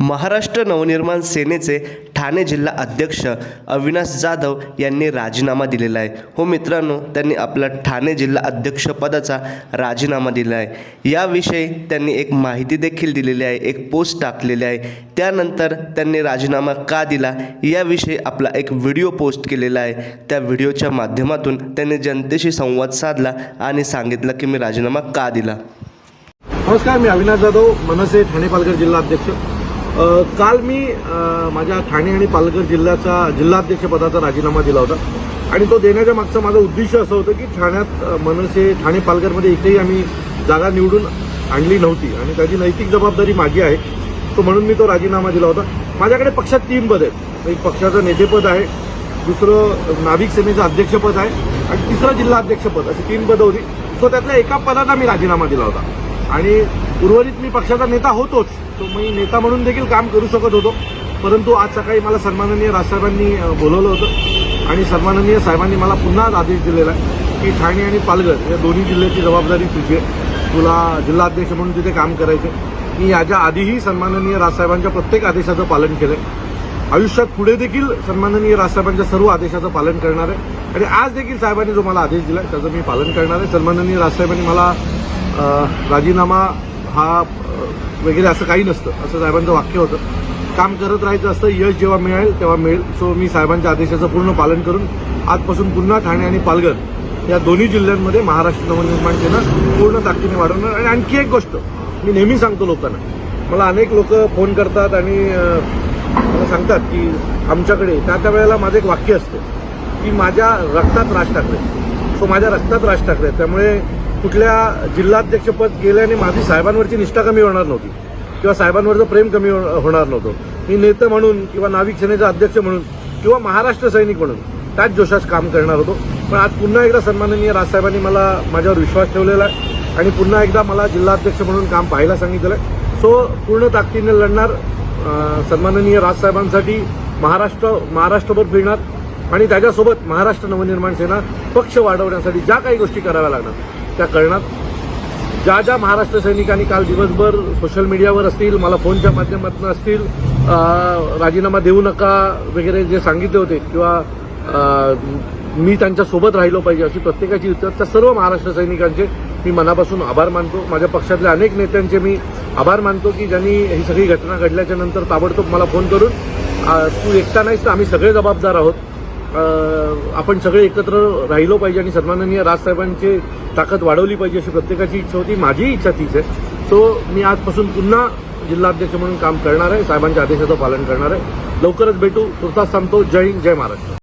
महाराष्ट्र नवनिर्माण सेनेचे ठाणे जिल्हा अध्यक्ष अविनाश जाधव यांनी राजीनामा दिलेला आहे. हो मित्रांनो त्यांनी आपला ठाणे जिल्हा अध्यक्षपदाचा राजीनामा दिला आहे. याविषयी त्यांनी एक माहिती देखील दिलेली आहे एक पोस्ट टाकलेली आहे. त्यानंतर त्यांनी राजीनामा का दिला याविषयी आपला एक व्हिडिओ पोस्ट केलेला आहे. त्या व्हिडिओच्या माध्यमातून त्यांनी जनतेशी संवाद साधला आणि सांगितलं की मी राजीनामा का दिला. नमस्कार मी अविनाश जाधव मनसे ठाणे पालघर जिल्हा अध्यक्ष. काल मी माझ्या ठाणे आणि पालघर जिल्ह्याचा जिल्हाध्यक्षपदाचा राजीनामा दिला होता. आणि तो देण्याच्या मागचं माझं उद्दिष्ट असं होतं की ठाण्यात मनसे ठाणे पालघरमध्ये एकही आम्ही जागा निवडून आणली नव्हती. आणि त्याची नैतिक जबाबदारी माझी आहे. तो म्हणून मी तो राजीनामा दिला होता. माझ्याकडे पक्षात तीन पद आहेत. एक पक्षाचं नेतेपद आहे दुसरं नाविक सेनेचं अध्यक्षपद आहे आणि तिसरं जिल्हाध्यक्षपद अशी तीन पदं होती. सो त्यातल्या एका पदाचा मी राजीनामा दिला होता. आणि उर्वरित मी पक्षाचा नेता होतोच तो मी नेता म्हणून देखील काम करू शकत होतो. परंतु आज सकाळी मला सन्माननीय राजसाहेबांनी बोलवलं होतं आणि सन्माननीय साहेबांनी मला पुन्हा आदेश दिलेला आहे की ठाणे आणि पालघर या दोन्ही जिल्ह्याची जबाबदारी तुझी आहे. तुला जिल्हाध्यक्ष म्हणून तिथे काम करायचं मी याच्या आधीही सन्माननीय राजसाहेबांच्या प्रत्येक आदेशाचं पालन केलं आहे आयुष्यात पुढे देखील सन्माननीय राजसाहेबांच्या सर्व आदेशाचं पालन करणार आहे. आणि आज देखील साहेबांनी जो मला आदेश दिला त्याचं मी पालन करणार आहे. सन्माननीय राजसाहेबांनी मला राजीनामा हा वगैरे असं काही नसतं. असं साहेबांचं वाक्य होतं. काम करत राहायचं असतं यश जेव्हा मिळेल तेव्हा मिळेल. सो मी साहेबांच्या आदेशाचं पूर्ण पालन करून आजपासून पुन्हा ठाणे आणि पालघर या दोन्ही जिल्ह्यांमध्ये महाराष्ट्र नवनिर्माण सेना पूर्ण ताकदीने वाढवणार. आणि आणखी एक गोष्ट मी नेहमी सांगतो लोकांना. मला अनेक लोक फोन करतात आणि मला सांगतात की आमच्याकडे त्या त्या वेळेला माझं एक वाक्य असतं की माझ्या रक्तात राज ठाकरे सो माझ्या रक्तात राज ठाकरे त्यामुळे कुठल्या जिल्हाध्यक्षपद गेल्याने माझी साहेबांवरची निष्ठा कमी होणार नव्हती किंवा साहेबांवरचं प्रेम कमी हो-, होणार नव्हतं. मी नेते म्हणून किंवा नाविक सेनेचा अध्यक्ष म्हणून किंवा महाराष्ट्र सैनिक म्हणून त्याच जोशात काम करणार होतो. पण आज पुन्हा एकदा सन्माननीय राजसाहेबांनी मला माझ्यावर विश्वास ठेवलेला आहे आणि पुन्हा एकदा मला जिल्हाध्यक्ष म्हणून काम पाहायला सांगितलं आहे. सो पूर्ण ताकदीने लढणार सन्माननीय राजसाहेबांसाठी महाराष्ट्र महाराष्ट्रभर फिरणार आणि त्याच्यासोबत महाराष्ट्र नवनिर्माण सेना पक्ष वाढवण्यासाठी ज्या काही गोष्टी कराव्या लागणार त्या कळणार. ज्या ज्या महाराष्ट्र सैनिकांनी काल दिवसभर सोशल मीडियावर असतील मला फोनच्या माध्यमातून असतील राजीनामा देऊ नका वगैरे जे सांगितले होते किंवा मी त्यांच्यासोबत राहिलो पाहिजे अशी प्रत्येकाची इच्छा त्या सर्व महाराष्ट्र सैनिकांचे मी मनापासून आभार मानतो. माझ्या पक्षातल्या अनेक नेत्यांचे मी आभार मानतो की ज्यांनी ही सगळी घटना घडल्याच्या नंतर ताबडतोब मला फोन करून तू एकटा नाहीस तर आम्ही सगळे जबाबदार आहोत. आपण सगळे एकत्र राहिलो पाहिजे आणि सन्माननीय राजसाहेबांचे ताकद वाढवली पाहिजे अशी प्रत्येकाची इच्छा होती. माझीही इच्छा तीच आहे. सो मी आजपासून पुन्हा जिल्हाध्यक्ष म्हणून काम करणार आहे. साहेबांच्या आदेशाचं पालन करणार आहे. लवकरच भेटू. तुर्तास थांबतो. जय हिंद जय महाराष्ट्र.